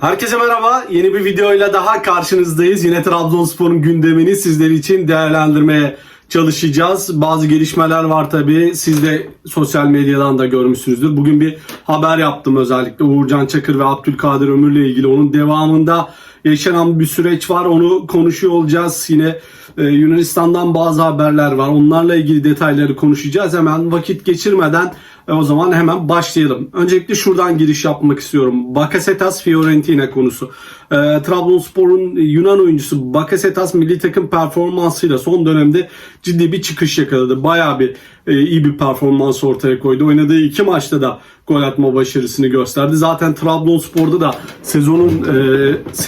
Herkese merhaba. Yeni bir videoyla daha karşınızdayız. Yine Trabzonspor'un gündemini sizler için değerlendirmeye çalışacağız. Bazı gelişmeler var tabii. Siz de sosyal medyadan da görmüşsünüzdür. Bugün bir haber yaptım özellikle Uğurcan Çakır ve Abdülkadir Ömür'le ilgili. Onun devamında yaşanan bir süreç var. Onu konuşuyor olacağız. Yine e, Yunanistan'dan bazı haberler var. Onlarla ilgili detayları konuşacağız. Hemen vakit geçirmeden e, o zaman hemen başlayalım. Öncelikle şuradan giriş yapmak istiyorum. Bakasetas Fiorentina konusu. E, Trabzonspor'un Yunan oyuncusu Bakasetas milli takım performansıyla son dönemde ciddi bir çıkış yakaladı. Bayağı bir e, iyi bir performans ortaya koydu. Oynadığı iki maçta da gol atma başarısını gösterdi. Zaten Trabzonspor'da da sezonun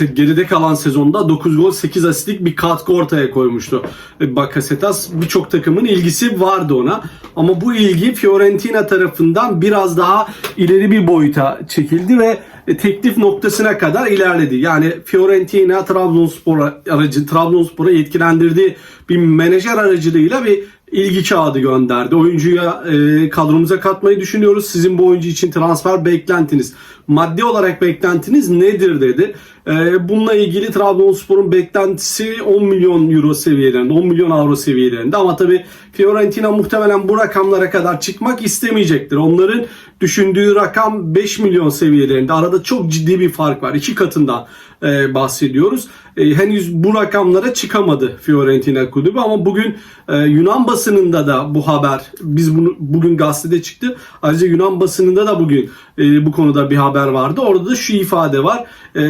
e, geride kalan sezonda 9 gol 8 asistlik bir katkı ortaya koymuştu. E, Bakasetas birçok takımın ilgisi vardı ona. Ama bu ilgi Fiorentina tarafından biraz daha ileri bir boyuta çekildi ve teklif noktasına kadar ilerledi. Yani Fiorentina Trabzonspor aracı Trabzonspor'a yetkilendirdiği bir menajer aracılığıyla bir ilgi kağıdı gönderdi. Oyuncuya e, kadromuza katmayı düşünüyoruz. Sizin bu oyuncu için transfer beklentiniz, maddi olarak beklentiniz nedir dedi. E, bununla ilgili Trabzonspor'un beklentisi 10 milyon euro seviyelerinde, 10 milyon avro seviyelerinde ama tabii Fiorentina muhtemelen bu rakamlara kadar çıkmak istemeyecektir. Onların düşündüğü rakam 5 milyon seviyelerinde. Arada çok ciddi bir fark var. İki katından e, bahsediyoruz. E, henüz bu rakamlara çıkamadı Fiorentina kulübü ama bugün e, Yunan basınında da bu haber biz bunu bugün gazetede çıktı. Ayrıca Yunan basınında da bugün e, bu konuda bir haber vardı. Orada da şu ifade var. E,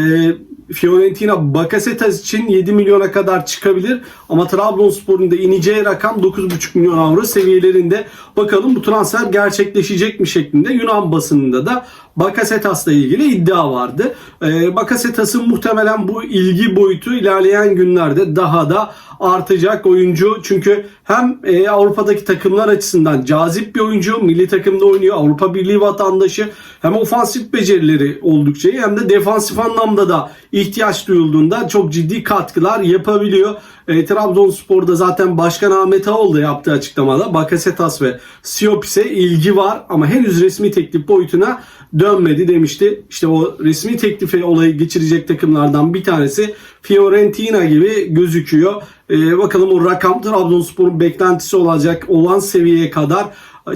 Fiorentina Bakasetas için 7 milyona kadar çıkabilir ama Trabzonspor'un da ineceği rakam 9,5 milyon avro seviyelerinde. Bakalım bu transfer gerçekleşecek mi şeklinde Yunan basınında da Bakasetas'la ilgili iddia vardı. Ee, Bakasetas'ın muhtemelen bu ilgi boyutu ilerleyen günlerde daha da artacak oyuncu. Çünkü hem e, Avrupa'daki takımlar açısından cazip bir oyuncu. Milli takımda oynuyor. Avrupa Birliği vatandaşı. Hem ofansif becerileri oldukça iyi hem de defansif anlamda da ihtiyaç duyulduğunda çok ciddi katkılar yapabiliyor. E, Trabzonspor'da zaten Başkan Ahmet Ağol da yaptığı açıklamada Bakasetas ve Siopis'e ilgi var ama henüz resmi teklif boyutuna dönmedi demişti. İşte o resmi teklife olayı geçirecek takımlardan bir tanesi Fiorentina gibi gözüküyor. E, bakalım o rakam Trabzonspor'un beklentisi olacak olan seviyeye kadar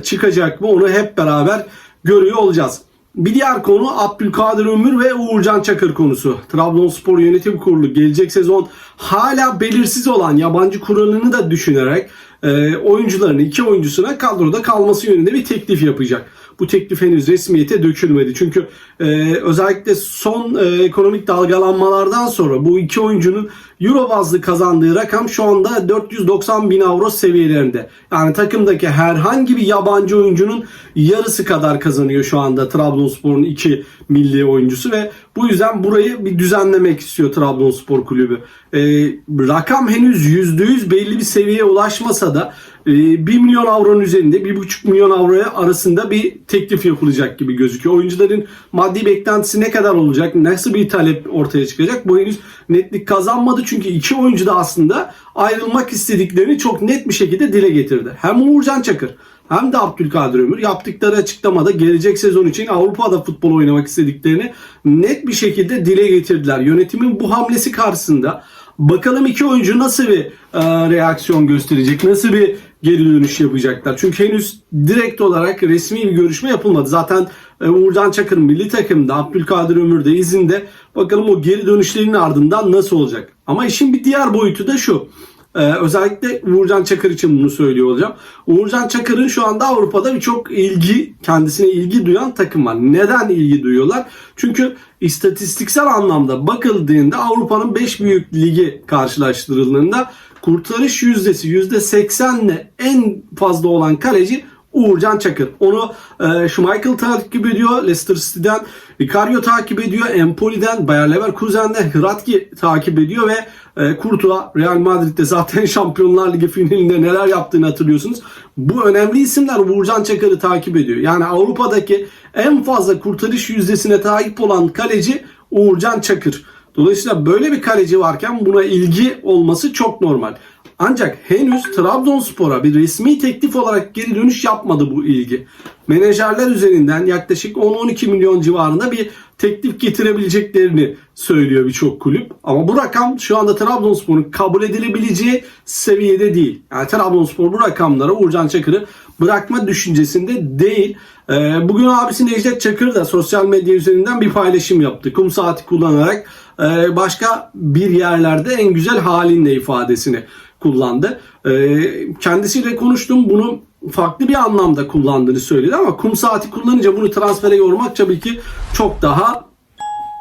çıkacak mı onu hep beraber görüyor olacağız. Bir diğer konu Abdülkadir Ömür ve Uğurcan Çakır konusu. Trabzonspor Yönetim Kurulu gelecek sezon hala belirsiz olan yabancı kuralını da düşünerek e, oyuncuların iki oyuncusuna kadroda kalması yönünde bir teklif yapacak. Bu teklif henüz resmiyete dökülmedi. Çünkü e, özellikle son e, ekonomik dalgalanmalardan sonra bu iki oyuncunun Euro bazlı kazandığı rakam şu anda 490 bin avro seviyelerinde. Yani takımdaki herhangi bir yabancı oyuncunun yarısı kadar kazanıyor şu anda Trabzonspor'un iki milli oyuncusu ve bu yüzden burayı bir düzenlemek istiyor Trabzonspor kulübü. E, rakam henüz %100 belli bir seviyeye ulaşmasa da 1 milyon avronun üzerinde 1,5 milyon avroya arasında bir teklif yapılacak gibi gözüküyor. Oyuncuların maddi beklentisi ne kadar olacak? Nasıl bir talep ortaya çıkacak? Bu henüz netlik kazanmadı çünkü iki oyuncu da aslında ayrılmak istediklerini çok net bir şekilde dile getirdi. Hem Uğurcan Çakır hem de Abdülkadir Ömür yaptıkları açıklamada gelecek sezon için Avrupa'da futbol oynamak istediklerini net bir şekilde dile getirdiler. Yönetimin bu hamlesi karşısında bakalım iki oyuncu nasıl bir e, reaksiyon gösterecek, nasıl bir geri dönüş yapacaklar. Çünkü henüz direkt olarak resmi bir görüşme yapılmadı. Zaten e, Uğurcan Çakır milli takımda, Abdülkadir Ömür de izinde. Bakalım o geri dönüşlerin ardından nasıl olacak. Ama işin bir diğer boyutu da şu. Ee, özellikle Uğurcan Çakır için bunu söylüyor olacağım. Uğurcan Çakır'ın şu anda Avrupa'da birçok ilgi, kendisine ilgi duyan takım var. Neden ilgi duyuyorlar? Çünkü istatistiksel anlamda bakıldığında Avrupa'nın 5 büyük ligi karşılaştırıldığında kurtarış yüzdesi %80 ile en fazla olan kaleci Uğurcan Çakır. Onu e, Schmeichel takip ediyor. Leicester City'den Vicario takip ediyor. Empoli'den Bayer Leverkusen'den Hratki takip ediyor ve e, Courtois Real Madrid'de zaten Şampiyonlar Ligi finalinde neler yaptığını hatırlıyorsunuz. Bu önemli isimler Uğurcan Çakır'ı takip ediyor. Yani Avrupa'daki en fazla kurtarış yüzdesine sahip olan kaleci Uğurcan Çakır. Dolayısıyla böyle bir kaleci varken buna ilgi olması çok normal. Ancak henüz Trabzonspor'a bir resmi teklif olarak geri dönüş yapmadı bu ilgi. Menajerler üzerinden yaklaşık 10-12 milyon civarında bir teklif getirebileceklerini söylüyor birçok kulüp. Ama bu rakam şu anda Trabzonspor'un kabul edilebileceği seviyede değil. Yani Trabzonspor bu rakamlara Uğurcan Çakır'ı bırakma düşüncesinde değil. Ee, bugün abisi Necdet Çakır da sosyal medya üzerinden bir paylaşım yaptı. Kum saati kullanarak e, başka bir yerlerde en güzel halinle ifadesini kullandı. Ee, kendisiyle konuştum. Bunu farklı bir anlamda kullandığını söyledi ama kum saati kullanınca bunu transfere yormak tabii ki çok daha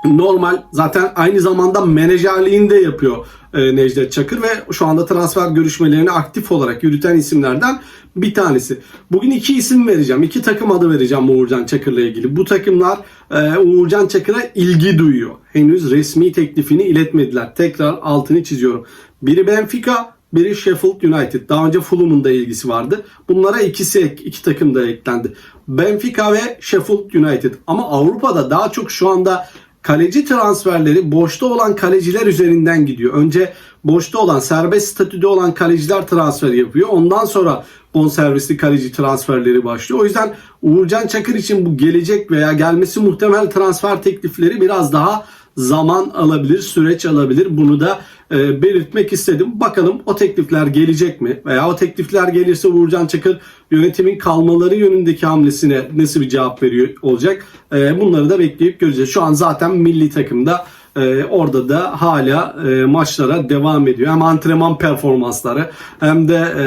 normal. Zaten aynı zamanda menajerliğini de yapıyor e, Necdet Çakır ve şu anda transfer görüşmelerini aktif olarak yürüten isimlerden bir tanesi. Bugün iki isim vereceğim. iki takım adı vereceğim Uğurcan Çakır'la ilgili. Bu takımlar e, Uğurcan Çakır'a ilgi duyuyor. Henüz resmi teklifini iletmediler. Tekrar altını çiziyorum. Biri Benfica, biri Sheffield United. Daha önce Fulham'ın da ilgisi vardı. Bunlara ikisi iki takım da eklendi. Benfica ve Sheffield United. Ama Avrupa'da daha çok şu anda kaleci transferleri boşta olan kaleciler üzerinden gidiyor. Önce boşta olan, serbest statüde olan kaleciler transfer yapıyor. Ondan sonra bonservisli kaleci transferleri başlıyor. O yüzden Uğurcan Çakır için bu gelecek veya gelmesi muhtemel transfer teklifleri biraz daha zaman alabilir, süreç alabilir. Bunu da e, belirtmek istedim. Bakalım o teklifler gelecek mi? Veya o teklifler gelirse Uğurcan Çakır yönetimin kalmaları yönündeki hamlesine nasıl bir cevap veriyor olacak? E, bunları da bekleyip göreceğiz. Şu an zaten milli takımda e, orada da hala e, maçlara devam ediyor. Hem antrenman performansları hem de e,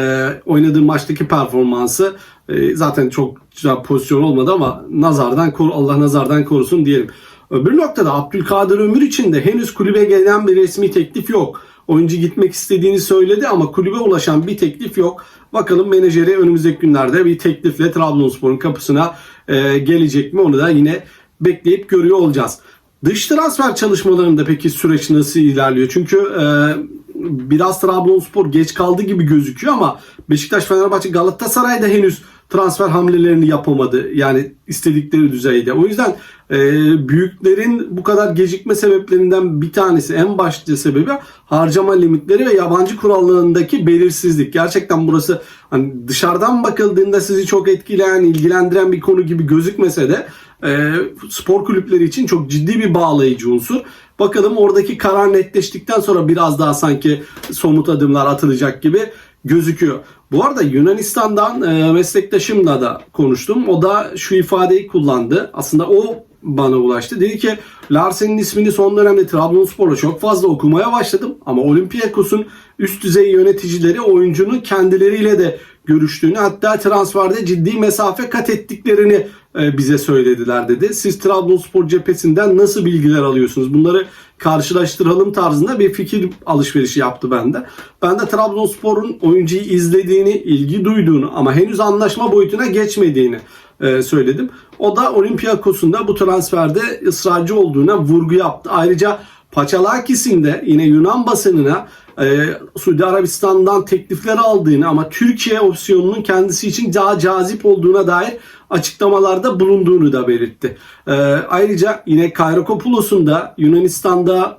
oynadığı maçtaki performansı e, zaten çok güzel pozisyon olmadı ama nazardan Allah nazardan korusun diyelim. Öbür noktada Abdülkadir Ömür için de henüz kulübe gelen bir resmi teklif yok. Oyuncu gitmek istediğini söyledi ama kulübe ulaşan bir teklif yok. Bakalım menajeri önümüzdeki günlerde bir teklifle Trabzonspor'un kapısına e, gelecek mi onu da yine bekleyip görüyor olacağız. Dış transfer çalışmalarında peki süreç nasıl ilerliyor? Çünkü e, biraz Trabzonspor geç kaldı gibi gözüküyor ama Beşiktaş, Fenerbahçe, Galatasaray da henüz transfer hamlelerini yapamadı. Yani istedikleri düzeyde. O yüzden e, büyüklerin bu kadar gecikme sebeplerinden bir tanesi en başlıca sebebi harcama limitleri ve yabancı kurallarındaki belirsizlik. Gerçekten burası hani dışarıdan bakıldığında sizi çok etkileyen, ilgilendiren bir konu gibi gözükmese de e, spor kulüpleri için çok ciddi bir bağlayıcı unsur. Bakalım oradaki karar netleştikten sonra biraz daha sanki somut adımlar atılacak gibi gözüküyor. Bu arada Yunanistan'dan e, meslektaşımla da konuştum. O da şu ifadeyi kullandı. Aslında o bana ulaştı. Dedi ki Larsen'in ismini son dönemde Trabzonspor'la çok fazla okumaya başladım. Ama Olympiakos'un üst düzey yöneticileri oyuncunun kendileriyle de görüştüğünü hatta transferde ciddi mesafe kat ettiklerini e, bize söylediler dedi. Siz Trabzonspor cephesinden nasıl bilgiler alıyorsunuz? Bunları karşılaştıralım tarzında bir fikir alışverişi yaptı bende. Ben de Trabzonspor'un oyuncuyu izlediğini, ilgi duyduğunu ama henüz anlaşma boyutuna geçmediğini e, söyledim. O da Olympiakos'un da bu transferde ısrarcı olduğuna vurgu yaptı. Ayrıca Paçalakis'in de yine Yunan basınına e, Suudi Arabistan'dan teklifler aldığını ama Türkiye opsiyonunun kendisi için daha cazip olduğuna dair açıklamalarda bulunduğunu da belirtti. E, ayrıca yine Kayrakopoulos'un da Yunanistan'da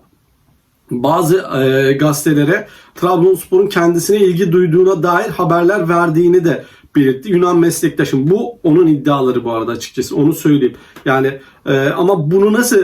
bazı e, gazetelere Trabzonspor'un kendisine ilgi duyduğuna dair haberler verdiğini de belirtti. Yunan meslektaşım. Bu onun iddiaları bu arada açıkçası. Onu söyleyeyim. Yani e, ama bunu nasıl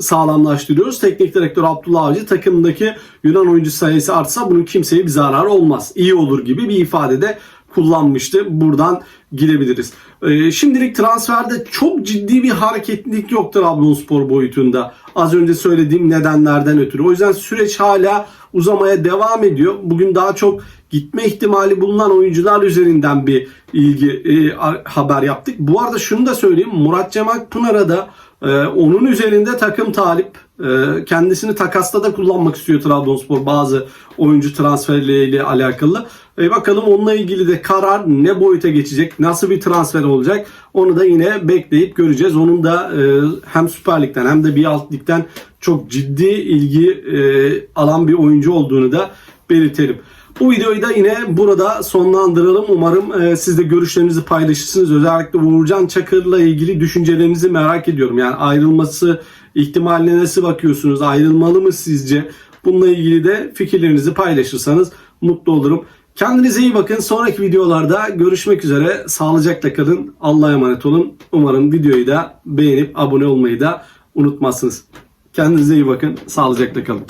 sağlamlaştırıyoruz? Teknik direktör Abdullah Avcı takımdaki Yunan oyuncu sayısı artsa bunun kimseye bir zararı olmaz. İyi olur gibi bir ifadede kullanmıştı. Buradan girebiliriz. E, şimdilik transferde çok ciddi bir hareketlilik yok Trabzonspor boyutunda. Az önce söylediğim nedenlerden ötürü. O yüzden süreç hala uzamaya devam ediyor. Bugün daha çok gitme ihtimali bulunan oyuncular üzerinden bir ilgi e, haber yaptık. Bu arada şunu da söyleyeyim. Murat Cemal Pınar'a da e, onun üzerinde takım talip. E, kendisini takasta da kullanmak istiyor Trabzonspor bazı oyuncu transferleriyle alakalı. E, bakalım onunla ilgili de karar ne boyuta geçecek, nasıl bir transfer olacak onu da yine bekleyip göreceğiz. Onun da e, hem Süper Lig'den hem de bir alt ligden çok ciddi ilgi e, alan bir oyuncu olduğunu da belirtelim. Bu videoyu da yine burada sonlandıralım. Umarım e, siz de görüşlerinizi paylaşırsınız. Özellikle Uğurcan Çakır'la ilgili düşüncelerinizi merak ediyorum. Yani ayrılması ihtimaline nasıl bakıyorsunuz? Ayrılmalı mı sizce? Bununla ilgili de fikirlerinizi paylaşırsanız mutlu olurum. Kendinize iyi bakın. Sonraki videolarda görüşmek üzere. Sağlıcakla kalın. Allah'a emanet olun. Umarım videoyu da beğenip abone olmayı da unutmazsınız. Kendinize iyi bakın. Sağlıcakla kalın.